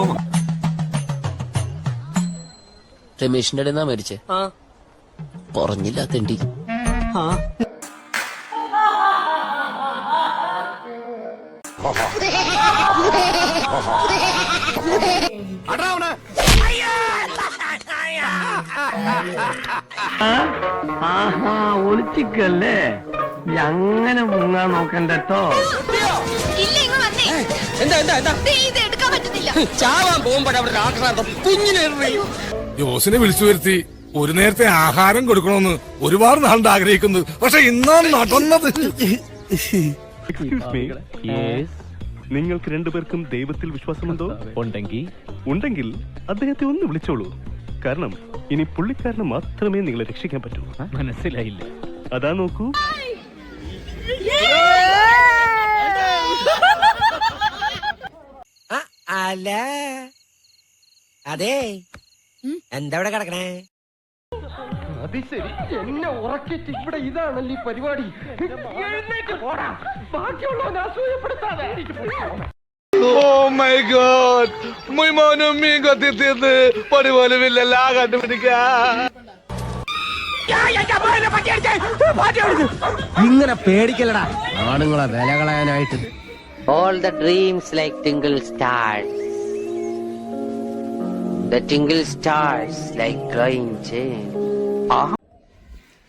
യൂണിഫോമാ രമേശിന്റെ അടുന്നാ മരിച്ചേ ആ. പറഞ്ഞില്ല തെണ്ടി. ആ. ആഹാ ഒളിച്ചിക്കല്ലേ? അങ്ങനെ മുങ്ങാൻ നോക്കണ്ടോ ചാവാൻ അവിടെ ആക്രാന്തം കുഞ്ഞിനെ എറിയും. ജോസിനെ വിളിച്ചു വരുത്തി ഒരു നേരത്തെ ആഹാരം കൊടുക്കണമെന്ന് ഒരുപാട് നാളുണ്ട് ആഗ്രഹിക്കുന്നത്. പക്ഷെ ഇന്നാണ് നടന്നത്. നിങ്ങൾക്ക് രണ്ടുപേർക്കും ദൈവത്തിൽ വിശ്വാസമുണ്ടോ? ഉണ്ടെങ്കിൽ. ഉണ്ടെങ്കിൽ അദ്ദേഹത്തെ ഒന്ന് വിളിച്ചോളൂ. കാരണം ഇനി പുള്ളിക്കാരന് മാത്രമേ നിങ്ങളെ രക്ഷിക്കാൻ പറ്റൂ. മനസ്സിലായില്ല. അതാ നോക്കൂ. അല്ല അതെ. എന്താ ഇവിടെ കിടക്കണേ? അത് ശരി. എന്നെ ഉറക്കിട്ട് ഇവിടെ ഇതാണല്ലേ ഈ പരിപാടി. എഴുന്നേറ്റ് പോടാ. ബാക്കിയുള്ളവൻ അസൂയപ്പെടുത്താതെ. കണ്ടുപിടിക്കാ ഇങ്ങനെ പേടിക്കലടാ ആണുങ്ങളെ വില കളയാനായിട്ട് all the dreams like twinkle stars the twinkle stars like glowing chain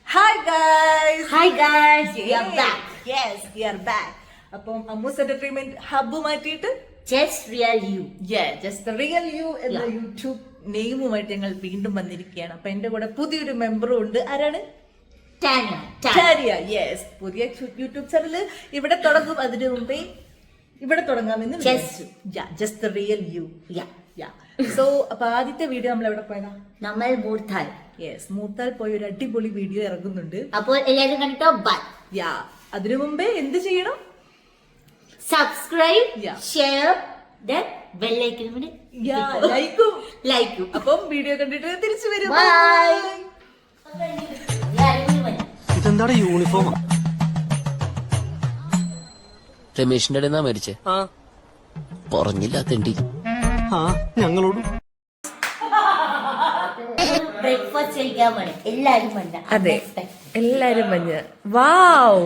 hi guys hi guys we are back yes we are back അപ്പം അമ്മൂസ് എന്റർടൈൻമെന്റ് ഹബ്ബ് മാറ്റിയിട്ട്? Just real you just real you എന്ന YouTube നെയിമുമായിട്ട് ഞങ്ങൾ വീണ്ടും വന്നിരിക്കുകയാണ്. അപ്പൊ എന്റെ കൂടെ പുതിയൊരു മെമ്പറും ഉണ്ട്. ആരാണ്? ടാനിയ ടാരിയ യെസ് പുതിയ യൂട്യൂബ് ചാനൽ ഇവിടെ തുടങ്ങും. അതിനു മുമ്പേ ഇവിടെ തുടങ്ങാമെന്ന് Just just real you so അപ്പൊ ആദ്യത്തെ വീഡിയോ നമ്മൾ എവിടെ പോയതാ? നമ്മൾ മൂർത്താൽ. യെസ് മൂർത്താൽ പോയി ഒരു അടിപൊളി വീഡിയോ ഇറങ്ങുന്നുണ്ട്. അപ്പോൾ എല്ലാവരും കണ്ടിട്ടോ? ബൈ യാ അതിനു മുമ്പേ എന്ത് ചെയ്യണം? സബ്സ്ക്രൈബ്. ഷെയർ ദെൻ കൂടി യാ ലൈക്കും ലൈക്കും അപ്പം വീഡിയോ കണ്ടിട്ട് തിരിച്ചു വരും. ബൈ ഇതെന്താടെ യൂണിഫോമാ രമേശിന്റെ അടുന്നാ മരിച്ചേ ആ. പറഞ്ഞില്ല തെണ്ടി. ആ ഞങ്ങളോടും. ബ്രേക്ക്ഫാസ്റ്റ് കഴിക്കാൻ എല്ലാരും അതെ എല്ലാരും മഞ്ഞ വാവ്.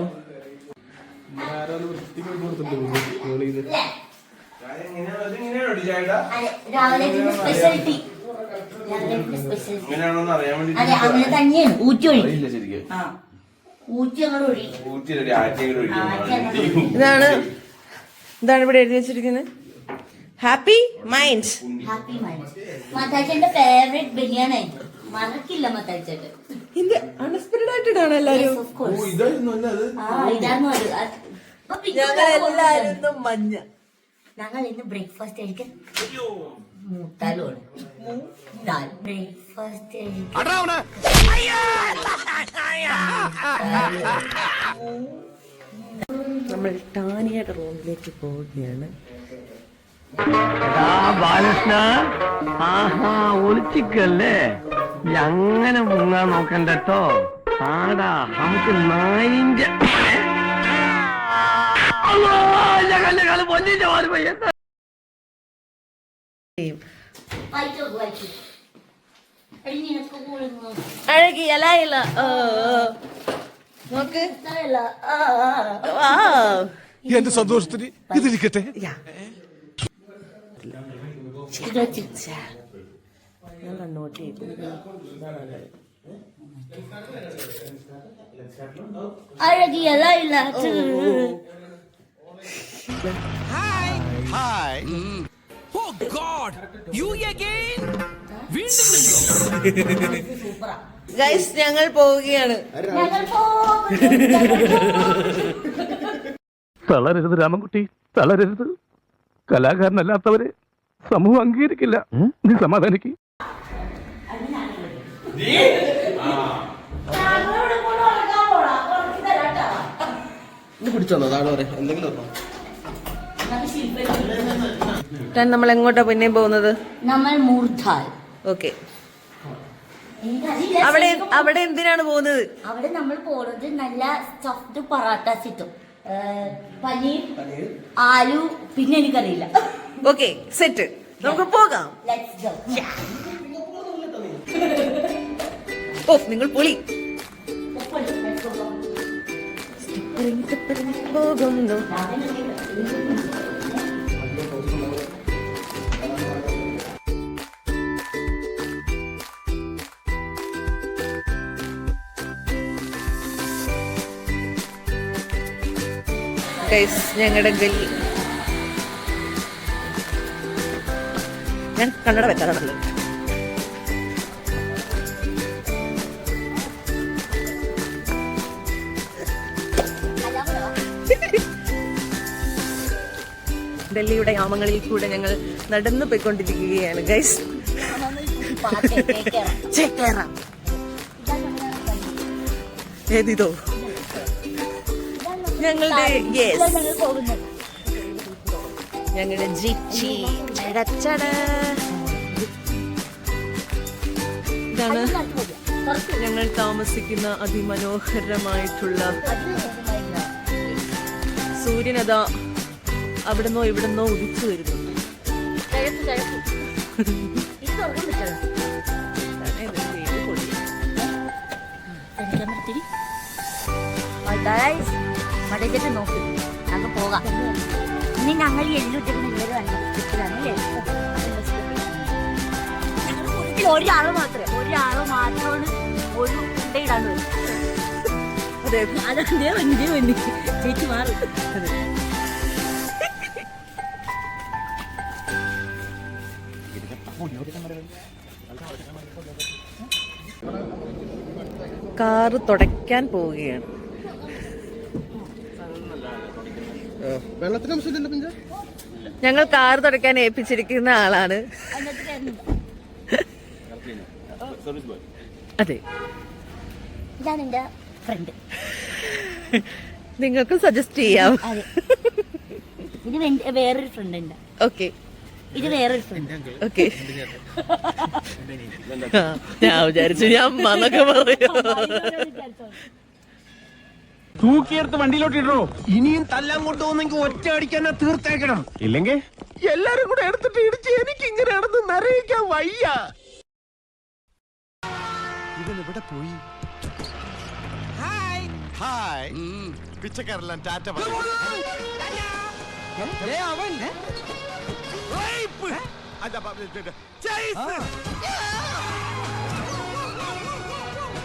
രാവിലെ സ്പെഷ്യാലിറ്റി രാവിലെ സ്പെഷ്യാലിറ്റി എങ്ങനെയാണോന്ന് അറിയാൻ വേണ്ടി അതെ അങ്ങനെ തന്നെയാണ്. ഊറ്റി ഇതാണ് ഇതാണ് ഇവിടെ എഴുതി വെച്ചിരിക്കുന്നത്? ഹാപ്പി മൈൻഡ് ഹാപ്പി മൈൻഡ് മത്താച്ചന്റെ ഫേവറേറ്റ് ബിരിയാണി മറക്കില്ല മത്താച്ചേട്ട് ഇത് അൺഎക്സ്പെക്ടഡ് ആയിട്ടാണ് എല്ലാരും ഓഫ് കോഴ്സ് ഇതായിരുന്നു അത്? ആ ഇതായിരുന്നു അത്. അത് ഞങ്ങൾ എല്ലാരും മഞ്ഞ. ഞങ്ങൾ ഇന്ന് ബ്രേക്ക്ഫാസ്റ്റ് കഴിക്കാൻ മൂത്താൽ ബ്രേക്ക്ഫാസ്റ്റ് കഴിക്കാൻ നമ്മൾ ടാനിയുടെ റൂമിലേക്ക് പോവുകയാണ്. ബാലകൃഷ്ണ. ആഹാ ഒളിച്ചിക്കല്ലേ? അങ്ങനെ മുങ്ങാൻ നോക്കണ്ടോ ആടാ നമുക്ക് നായിന്റെ പൊന്നിന്റെ എന്താ? അഴകി നോക്ക്. വാവ് എന്റെ സന്തോഷത്തിന് ഇതിരിക്കട്ടെ? ഹായ് വെച്ച്. ഞാൻ ഗോഡ് യു അഗൈൻ സൂപ്പറാ ഗൈസ് ഞങ്ങൾ പോവുകയാണ്. തളരരുത് രാമൻകുട്ടി തളരരുത്. കലാകാരനല്ലാത്തവരെ സമൂഹം അംഗീകരിക്കില്ല. നീ സമാധാനിക്ക്. നമ്മൾ എങ്ങോട്ടാ പിന്നെ പോകുന്നത്? നമ്മൾ മൂർധാൽ. ഓക്കെ. അവിടെ അവിടെ എന്തിനാണ് പോകുന്നത്? അവിടെ നമ്മൾ പോണത് നല്ല സോഫ്റ്റ് പൊറോട്ട കിട്ടും ഏഹ്, പനീർ ആലു പിന്നെ എനിക്കറിയില്ല. Okay set. നമുക്ക് പോകാം. ഓ നിങ്ങൾ പൊളി. പോകുന്നു. ഗൈസ് ഞങ്ങളുടെ ഗല്ലി ഞാൻ കണ്ണട വെക്കാതെ നല്ലത് ഡൽഹിയുടെ യാമങ്ങളിൽ കൂടെ ഞങ്ങൾ നടന്നു പോയിക്കൊണ്ടിരിക്കുകയാണ് ഗൈസ് ഏതിതോ ഞങ്ങളുടെ ഞങ്ങളുടെ ജിപ്ചി ഇതാണ് ഞങ്ങൾ താമസിക്കുന്ന അതിമനോഹരമായിട്ടുള്ള സൂര്യനതാ അവിടുന്നോ ഇവിടുന്നോ ഉദിച്ചു വരുന്നു ഇതാണ് ഇതിന്റെ നോക്കി. ഞങ്ങൾക്ക് പോകാം. ഇനി ഞങ്ങൾ എല്ലുട്ടിന് ഇവർ കൂട്ടത്തിൽ ഒരാൾ മാത്രമേ ഒരാൾ മാത്രമാണ് ഒരു അതെ അതെ വണ്ടി വണ്ടി. ചേച്ചി മാറി. കാറ് തുടയ്ക്കാൻ പോവുകയാണ്. ഞങ്ങൾ കാർ തുടക്കാൻ ഏൽപ്പിച്ചിരിക്കുന്ന ആളാണ്. അതെ. ഫ്രണ്ട് നിങ്ങൾക്ക് സജസ്റ്റ് ചെയ്യാം. അതെ. ഇത് വെൻ- വേറൊരു ഫ്രണ്ട് ഉണ്ട്. ഓക്കെ ഇത് വേറൊരു ഫ്രണ്ട് ഓക്കെ ഞാൻ വിചാരിച്ചു ഞാൻ അമ്മ എന്നൊക്കെ പറയൂ. തൂക്കിയെടുത്ത് വണ്ടിയിലോട്ട് ഇടോ. ഇനിയും തല്ലാൻ കൊണ്ടുപോകുന്നെങ്കിൽ ഒറ്റ അടിക്കാൻ തീർത്തേക്കണം. ഇല്ലെങ്കിൽ? എല്ലാരും കൂടെ എടുത്തിട്ട് ഇടിച്ച് എനിക്ക് ഇങ്ങനെയാണെന്ന് നിറയിക്കാൻ വയ്യ. ഹായ് പിച്ചക്കാരെല്ലാം ടാറ്റ പറയും അല്ല, പ- ഇത്, ഇത്. ചേസ്.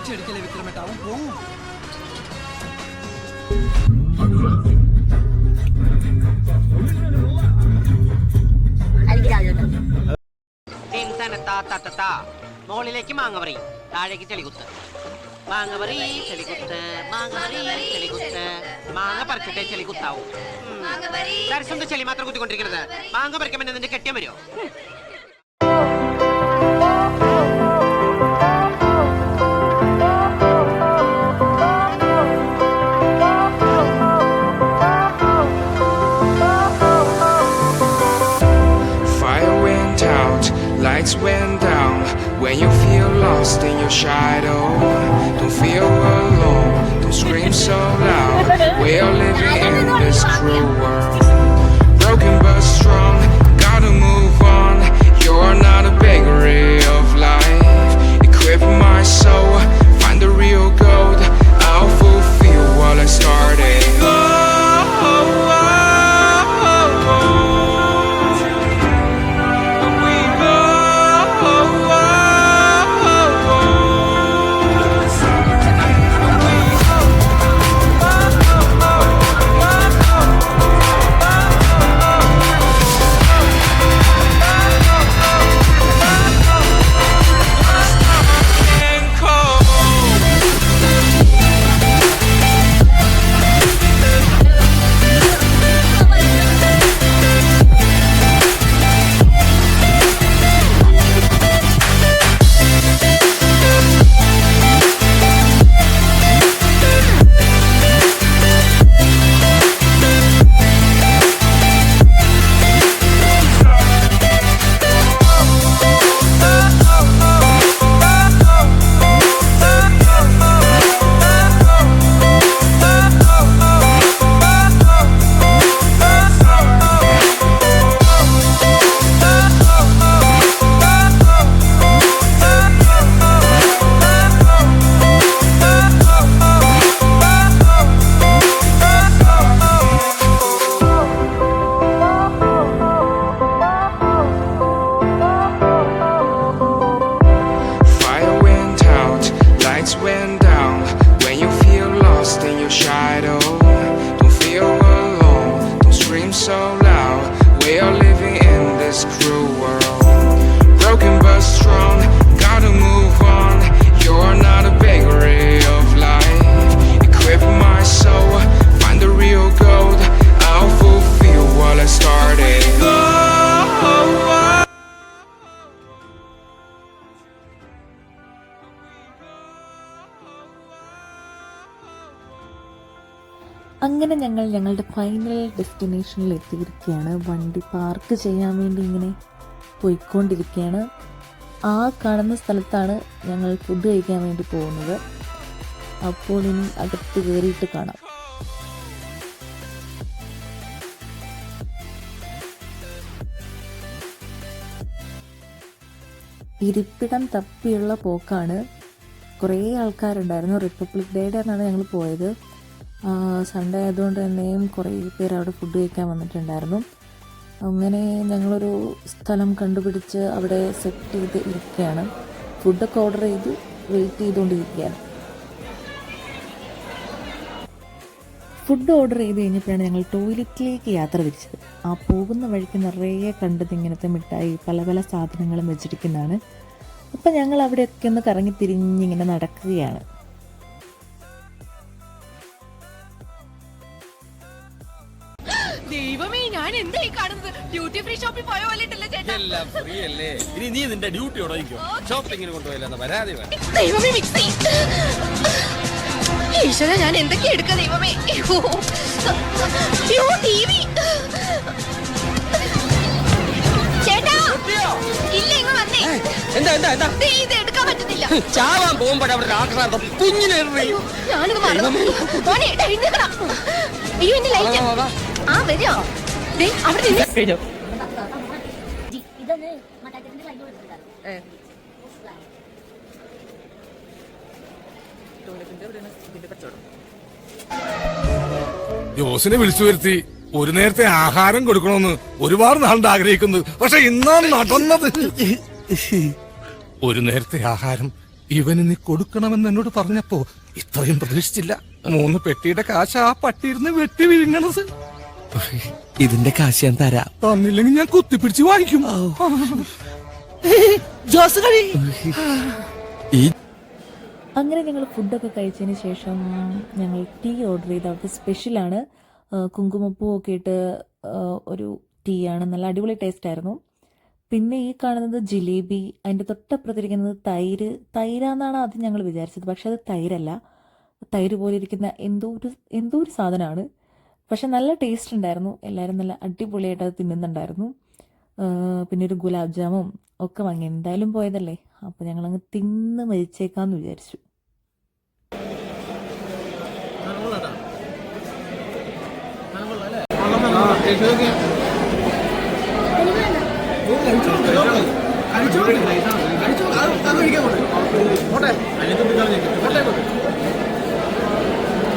ചെടിക്കലെ വിക്രമേട്ടാവും പോവും. അല്ലെങ്കിൽ മാങ്ങവറി താഴേക്ക് ചെളികുത്ത്. മാങ്ങ പറി ചെളികുത്ത്. മാങ്ങ പറി ചെളികുത്ത്. മാങ്ങ പറിച്ചിട്ടേ ചെളികുത്താവൂ. ചെളി മാത്രം കുത്തിക്കൊണ്ടിരിക്കുന്നത് മാങ്ങ പറിക്കാൻ നിന്റെ കെട്ടിയം വരുമോ your shadow, don't feel alone, don't scream so loud. We're living in this cruel world. Broken but strong, അങ്ങനെ ഞങ്ങൾ ഞങ്ങളുടെ ഫൈനൽ ഡെസ്റ്റിനേഷനിൽ എത്തിയിരിക്കുകയാണ്. വണ്ടി പാർക്ക് ചെയ്യാൻ വേണ്ടി ഇങ്ങനെ പോയിക്കൊണ്ടിരിക്കുകയാണ്. ആ കാണുന്ന സ്ഥലത്താണ് ഞങ്ങൾ ഫുഡ് കഴിക്കാൻ വേണ്ടി പോകുന്നത്. അപ്പോൾ ഇനി അകത്ത് കയറിയിട്ട് കാണാം. ഇരിപ്പിടം തപ്പിയുള്ള പോക്കാണ്. കുറേ ആൾക്കാരുണ്ടായിരുന്നു. റിപ്പബ്ലിക് ഡേയുടെ അന്നാണ് ഞങ്ങൾ പോയത്. സൺഡേ ആയതുകൊണ്ട് തന്നെയും കുറേ പേര് അവിടെ ഫുഡ് കഴിക്കാൻ വന്നിട്ടുണ്ടായിരുന്നു. അങ്ങനെ ഞങ്ങളൊരു സ്ഥലം കണ്ടുപിടിച്ച് അവിടെ സെറ്റ് ചെയ്ത് ഇരിക്കുകയാണ്. ഫുഡൊക്കെ ഓർഡർ ചെയ്ത് വെയിറ്റ് ചെയ്തുകൊണ്ടിരിക്കുകയാണ്. ഫുഡ് ഓർഡർ ചെയ്ത് കഴിഞ്ഞപ്പോഴാണ് ഞങ്ങൾ ടോയ്ലറ്റിലേക്ക് യാത്ര തിരിച്ചത്. ആ പോകുന്ന വഴിക്ക് നിറയെ കണ്ടത് ഇങ്ങനത്തെ മിഠായി പല പല സാധനങ്ങളും വെച്ചിരിക്കുന്നതാണ്. അപ്പം ഞങ്ങൾ അവിടെയൊക്കെ ഒന്ന് കറങ്ങി തിരിഞ്ഞിങ്ങനെ നടക്കുകയാണ്. ദൈവമേ ഞാൻ എന്താ ഈ കാണുന്നത്? ഡ്യൂട്ടി ഫ്രീ ഷോപ്പിൽ പോയ പോലെ ഉണ്ടല്ലോ ചേട്ടാ. എല്ലാം ഫ്രീ അല്ലേ? ഇനി നീ നിന്റെ ഡ്യൂട്ടി ഉടയിക്കോ ഷോപ്പിങ്ങിന് കൊണ്ടുപോയില്ലെന്ന് പരാതി വേണം. ദൈവമേ മിക്സി ഈശ്വര ഞാൻ എന്തൊക്കെ എടുക്ക ദൈവമേ? അയ്യോ. ചേട്ടാ ഇല്ല ഇങ്ങ് വന്നേ. എന്താ എന്താ എന്താ? ദേ, ഇത് എടുക്കാൻ പറ്റുന്നില്ല ചാവാൻ പോകുമ്പോഴേ അവിടെ ആക്രാന്തം. കുഞ്ഞിനെ എറിയും. ഞാനിത് മറന്നു. മോനെ എടാ, എഴുന്നേക്കടാ. അയ്യോ എന്റെ ലൈറ്റ് ആ അവിടെ ജോസിനെ വിളിച്ചു വരുത്തി ഒരു നേരത്തെ ആഹാരം കൊടുക്കണമെന്ന് ഒരുപാട് നാളുണ്ട് ആഗ്രഹിക്കുന്നത്. പക്ഷെ ഇന്നാണ് നടന്നത്. ഒരു നേരത്തെ ആഹാരം ഇവന് നീ കൊടുക്കണമെന്ന് എന്നോട് പറഞ്ഞപ്പോ ഇത്രയും പ്രതീക്ഷിച്ചില്ല. മൂന്ന് പെട്ടിയുടെ കാശ് ആ പട്ടിയിരുന്ന് വെട്ടി വിഴുങ്ങണത്. ഇതിന്റെ കാശ് ഞാൻ തരാം. തന്നില്ലെങ്കിൽ ഞാൻ കുത്തിപ്പിടിച്ച് വാങ്ങിക്കും. ജോസ് കഴി. അങ്ങനെ ഞങ്ങൾ ഫുഡൊക്കെ കഴിച്ചതിന് ശേഷം ഞങ്ങൾ ടീ ഓർഡർ ചെയ്ത് അവിടുത്തെ സ്പെഷ്യലാണ് കുങ്കുമപ്പൂ ഒക്കെ ഇട്ട് ഒരു ടീ ആണ്. നല്ല അടിപൊളി ടേസ്റ്റ് ആയിരുന്നു. പിന്നെ ഈ കാണുന്നത് ജിലേബി അതിന്റെ തൊട്ടപ്പുറത്തിരിക്കുന്നത് തൈര്. തൈരാന്നാണ് ആദ്യം ഞങ്ങൾ വിചാരിച്ചത്. പക്ഷെ അത് തൈരല്ല. തൈര് പോലെ ഇരിക്കുന്ന എന്തോ ഒരു എന്തോ ഒരു സാധനമാണ്. പക്ഷെ നല്ല ടേസ്റ്റ് ഉണ്ടായിരുന്നു. എല്ലാവരും നല്ല അടിപൊളിയായിട്ട് അത് തിന്നുന്നുണ്ടായിരുന്നു. പിന്നെ ഒരു ഗുലാബ് ജാമും ഒക്കെ വാങ്ങി. എന്തായാലും പോയതല്ലേ? അപ്പോൾ ഞങ്ങളങ്ങ് തിന്ന് മരിച്ചേക്കാന്ന് വിചാരിച്ചു.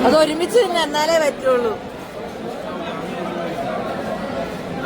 അത് ഒരുമിച്ച് തന്നെ എന്നാലേ പറ്റുള്ളൂ.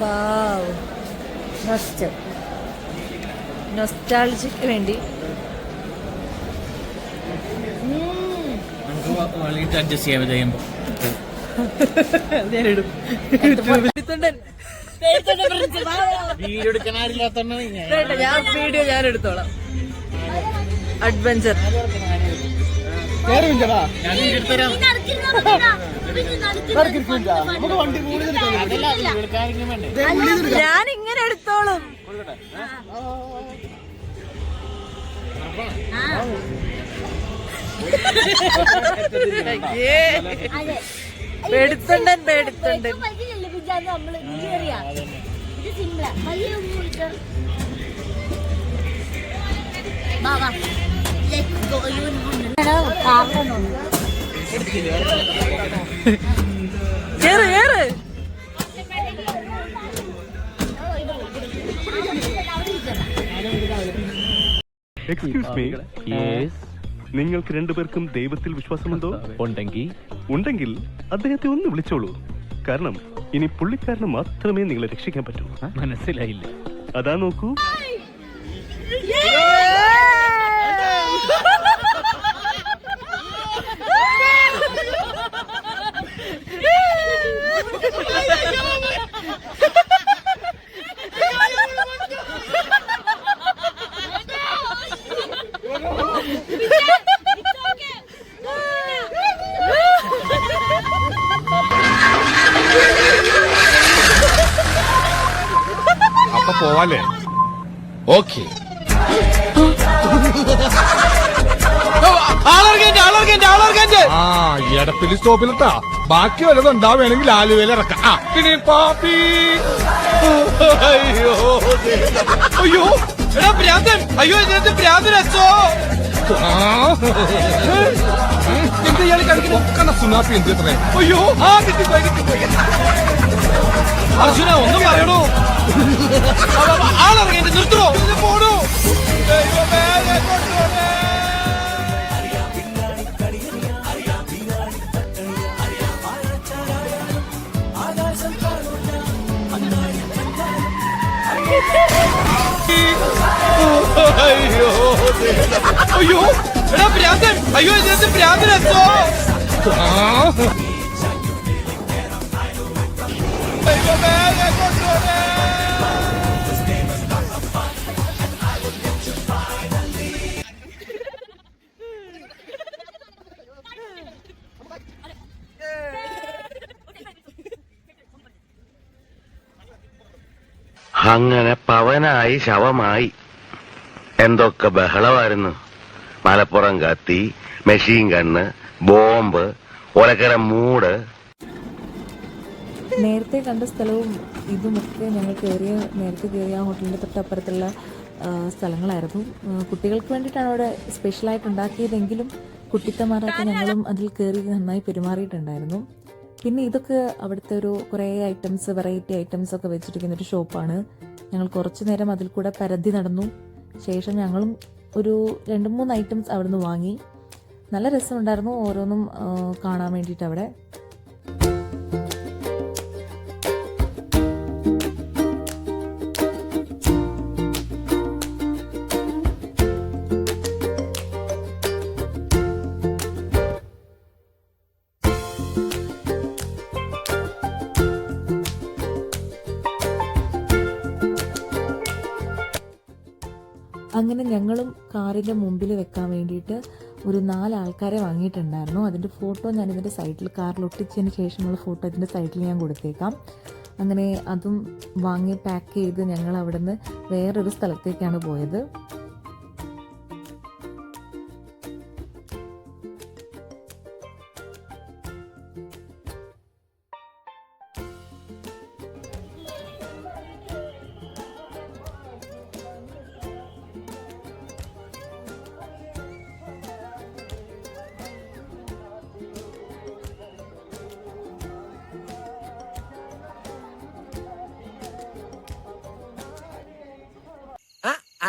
വാവ് നൊസ്റ്റ നൊസ്റ്റാൾജിക്ക് വേണ്ടി. അഡ്ജസ്റ്റ് ചെയ്യാൻ കഴിയുമ്പോ വീഡിയോ എടുക്കാൻ ആരില്ലാത്തോണ്ടാണ് ഞാൻ ഞാൻ വീഡിയോ ഞാൻ എടുത്തോളാം അഡ്വഞ്ചർ ഞാൻ വീഡിയോ എടുത്തരാം ഞാൻ ഇങ്ങനെ എടുത്തോളും. അയ്യേ. പേടിത്തൊണ്ടൻ ബാബാ ലെറ്റ്സ് ഗോ യു കേറ് കേറ് എക്സ്ക്യൂസ് മീ നിങ്ങൾക്ക് രണ്ടുപേർക്കും ദൈവത്തിൽ വിശ്വാസമുണ്ടോ? ഉണ്ടെങ്കിൽ. ഉണ്ടെങ്കിൽ അദ്ദേഹത്തെ ഒന്ന് വിളിച്ചോളൂ. കാരണം ഇനി പുള്ളിക്കാരന് മാത്രമേ നിങ്ങളെ രക്ഷിക്കാൻ പറ്റൂ. മനസ്സിലായില്ല. അതാ നോക്കൂ. പോവാല്ലേ ഓക്കെ. ആ എടപ്പിലി സ്റ്റോപ്പിലെത്താ ബാക്കി വല്ലതും ഉണ്ടാവുകയാണെങ്കിൽ ആലുവയിൽ ഇറക്കാം. ആ പിന്നെ പാപ്പി. അയ്യോ അയ്യോ. എടാ ഭ്രാന്തൻ. അയ്യോ ഇതിനകത്ത് ഭ്രാന്തൻ അച്ഛോ? എന്ത് ഇയാൾ കളിക്കുന്ന? സുനാപ്പി എന്ത് അയ്യോ ആ കിട്ടിപ്പോയി കിട്ടിപ്പോയി. അർജുന ഒന്നും പറയണോ. അയ്യോ ഇതിനകത്ത് എന്നെ അങ്ങനെ പവനായി ശവമായി. എന്തൊക്കെ ബഹളമായിരുന്നു. മലപ്പുറം കത്തി മെഷീൻ കണ്ണ് ബോംബ് ഒലക്കര മൂട്. നേരത്തെ കണ്ട സ്ഥലവും ഇതുമൊക്കെ ഞങ്ങൾ കയറിയ നേരത്തെ കയറിയ ഹോട്ടലിന്റെ തൊട്ടപ്പുറത്തുള്ള സ്ഥലങ്ങളായിരുന്നു. കുട്ടികൾക്ക് വേണ്ടിയിട്ടാണ് അവിടെ സ്പെഷ്യലായിട്ട് ഉണ്ടാക്കിയതെങ്കിലും കുട്ടിത്തമാരാത്ത ഞങ്ങളും അതിൽ കയറി നന്നായി പെരുമാറിയിട്ടുണ്ടായിരുന്നു. പിന്നെ ഇതൊക്കെ അവിടുത്തെ ഒരു കുറേ ഐറ്റംസ് വെറൈറ്റി ഐറ്റംസ് ഒക്കെ വെച്ചിരിക്കുന്ന ഒരു ഷോപ്പാണ് ഞങ്ങൾ കുറച്ച് നേരം അതിൽ കൂടെ പരതി നടന്നു. ശേഷം ഞങ്ങളും ഒരു രണ്ട് മൂന്ന് ഐറ്റംസ് അവിടുന്ന് വാങ്ങി. നല്ല രസമുണ്ടായിരുന്നു ഓരോന്നും കാണാൻ വേണ്ടിയിട്ട് അവിടെ. അങ്ങനെ ഞങ്ങളും കാറിന്റെ മുമ്പിൽ വെക്കാൻ വേണ്ടിയിട്ട് ഒരു നാല് ആൾക്കാരെ വാങ്ങിയിട്ടുണ്ടായിരുന്നു. അതിന്റെ ഫോട്ടോ ഞാൻ ഇതിന്റെ സൈഡിൽ കാറിൽ ഒട്ടിച്ചതിന് ശേഷമുള്ള ഫോട്ടോ ഇതിന്റെ സൈഡിൽ ഞാൻ കൊടുത്തേക്കാം. അങ്ങനെ അതും വാങ്ങി പാക്ക് ചെയ്ത് ഞങ്ങൾ അവിടുന്ന് വേറൊരു സ്ഥലത്തേക്കാണ് പോയത്.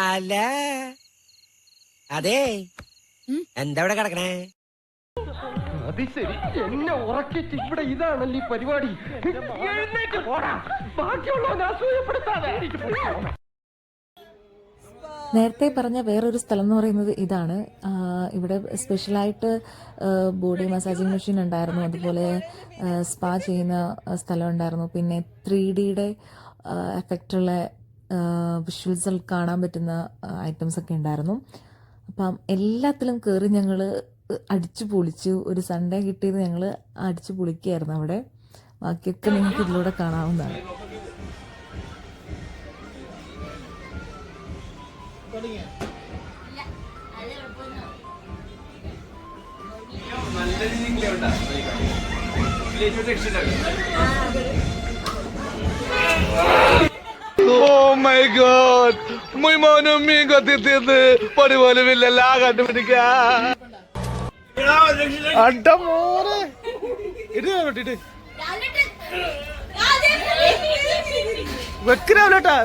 അല്ല അതെ. എന്താ ഇവിടെ കിടക്കണേ? അത് ശരി. എന്നെ ഉറക്കിട്ട് ഇവിടെ ഇതാണല്ലേ ഈ പരിപാടി. എഴുന്നേറ്റ് പോടാ. അസൂയപ്പെടുത്താതെ. നേരത്തെ പറഞ്ഞ വേറൊരു സ്ഥലം എന്ന് പറയുന്നത് ഇതാണ്. ഇവിടെ സ്പെഷ്യലായിട്ട് ബോഡി മസാജിങ് മെഷീൻ ഉണ്ടായിരുന്നു. അതുപോലെ സ്പാ ചെയ്യുന്ന സ്ഥലം ഉണ്ടായിരുന്നു. പിന്നെ ത്രീ ഡിയുടെ എഫക്റ്റുള്ള വിഷ്വൽസിൽ കാണാൻ പറ്റുന്ന ഐറ്റംസ് ഒക്കെ ഉണ്ടായിരുന്നു. അപ്പം എല്ലാത്തിലും കയറി ഞങ്ങൾ അടിച്ചു പൊളിച്ചു. ഒരു സൺഡേ കിട്ടിയത് ഞങ്ങൾ അടിച്ചു പൊളിക്കുകയായിരുന്നു അവിടെ. ബാക്കിയൊക്കെ നിങ്ങൾക്ക് ഇതിലൂടെ കാണാവുന്നതാണ്. നല്ല രീതിയിൽ ഓ മൈ ഗോഡ് മുയ് മോനും മീൻ കൊത്തി തിന്ന് പണി പോലും ഇല്ലല്ല കണ്ടുപിടിക്കാ അണ്ട മോനെ. ഇത് വെട്ടിട്ട് വെക്കിനാവില്ലേട്ടാ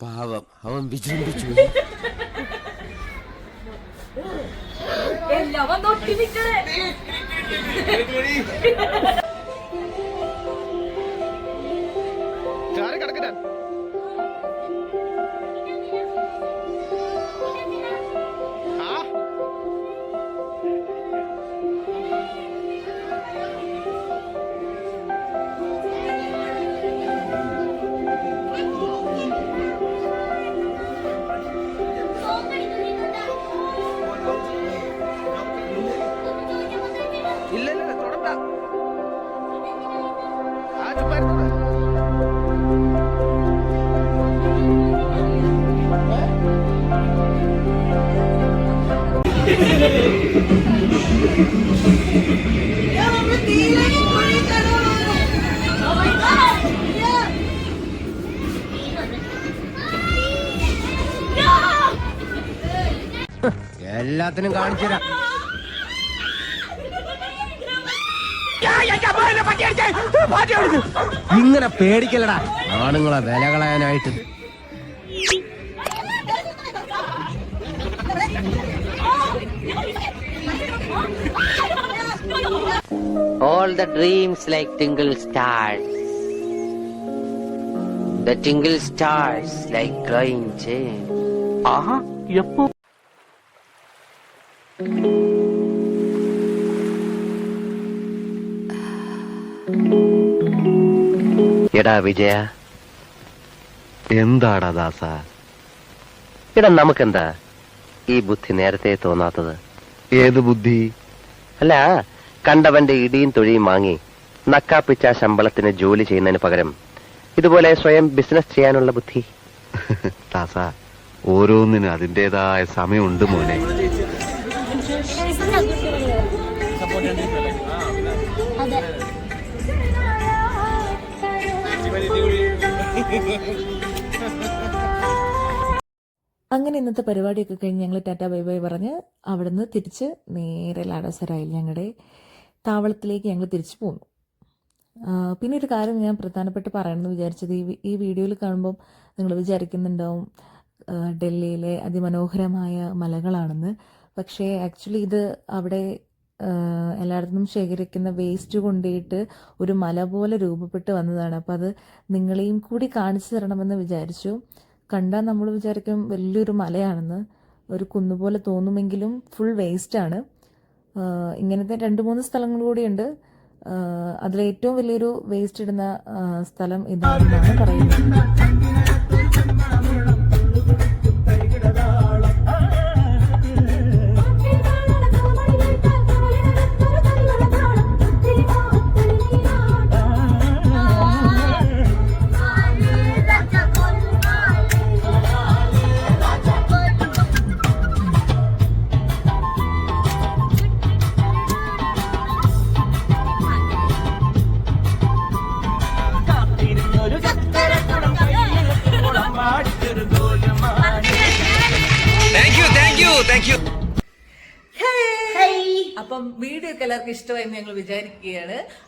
പാവം അവൻ വിജൃംഭിച്ചു. ドキビクリ എല്ലാത്തിനും കാണിച്ചു ഇങ്ങനെ പേടിക്കലടാ ആണുങ്ങളെ വില കളയാനായിട്ട്. All the dreams like tingle stars. The tingle stars like glowing gems. ആഹാ എപ്പോ എടാ വിജയ എന്താടാ ദാസ എടാ നമുക്കെന്താ ഈ ബുദ്ധി നേരത്തെ തോന്നാത്തത് ഏത് ബുദ്ധി അല്ല കണ്ടവന്റെ ഇടിയും തൊഴിയും വാങ്ങി നക്കാപ്പിച്ച ശമ്പളത്തിന് ജോലി ചെയ്യുന്നതിന് പകരം ഇതുപോലെ സ്വയം ബിസിനസ് ചെയ്യാനുള്ള ബുദ്ധി. ഓരോന്നിനും അതിന്റെതായ സമയമുണ്ട് മോനെ. അങ്ങനെ ഇന്നത്തെ പരിപാടിയൊക്കെ കഴിഞ്ഞ് ഞങ്ങൾ ടാറ്റ ബൈ ബൈ പറഞ്ഞ് അവിടുന്ന് തിരിച്ച് നേരെ ലാഡസറായി ഞങ്ങളുടെ താവളത്തിലേക്ക് ഞങ്ങൾ തിരിച്ചു പോന്നു. പിന്നെ ഒരു കാര്യം ഞാൻ പ്രധാനപ്പെട്ട് പറയണമെന്ന് വിചാരിച്ചത് ഈ ഈ വീഡിയോയിൽ കാണുമ്പം നിങ്ങൾ വിചാരിക്കുന്നുണ്ടാവും ഡൽഹിയിലെ അതിമനോഹരമായ മലകളാണെന്ന്. പക്ഷേ ആക്ച്വലി ഇത് അവിടെ എല്ലായിടത്തും ശേഖരിക്കുന്ന വേസ്റ്റ് കൊണ്ടുപോയിട്ട് ഒരു മല പോലെ രൂപപ്പെട്ട് വന്നതാണ്. അപ്പോൾ അത് നിങ്ങളെയും കൂടി കാണിച്ചു തരണമെന്ന് വിചാരിച്ചു. കണ്ടാൽ നമ്മൾ വിചാരിക്കും വലിയൊരു മലയാണെന്ന്. ഒരു കുന്നുപോലെ തോന്നുമെങ്കിലും ഫുൾ വേസ്റ്റാണ് ഇങ്ങനത്തെ രണ്ട് മൂന്ന് സ്ഥലങ്ങൾ കൂടിയുണ്ട്. അതിലേറ്റവും വലിയൊരു വേസ്റ്റ് ഇടുന്ന സ്ഥലം ഇതാണെന്നാണ് പറയുന്നത്.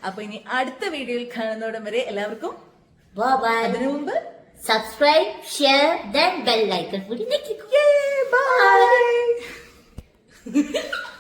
അപ്പൊ ഇനി അടുത്ത വീഡിയോയിൽ കാണുന്നോടം വരെ എല്ലാവർക്കും അതിനു മുമ്പ് ഷെയർ ദെൻ ബെൽ ഐക്കൺ കൂടി. ബൈ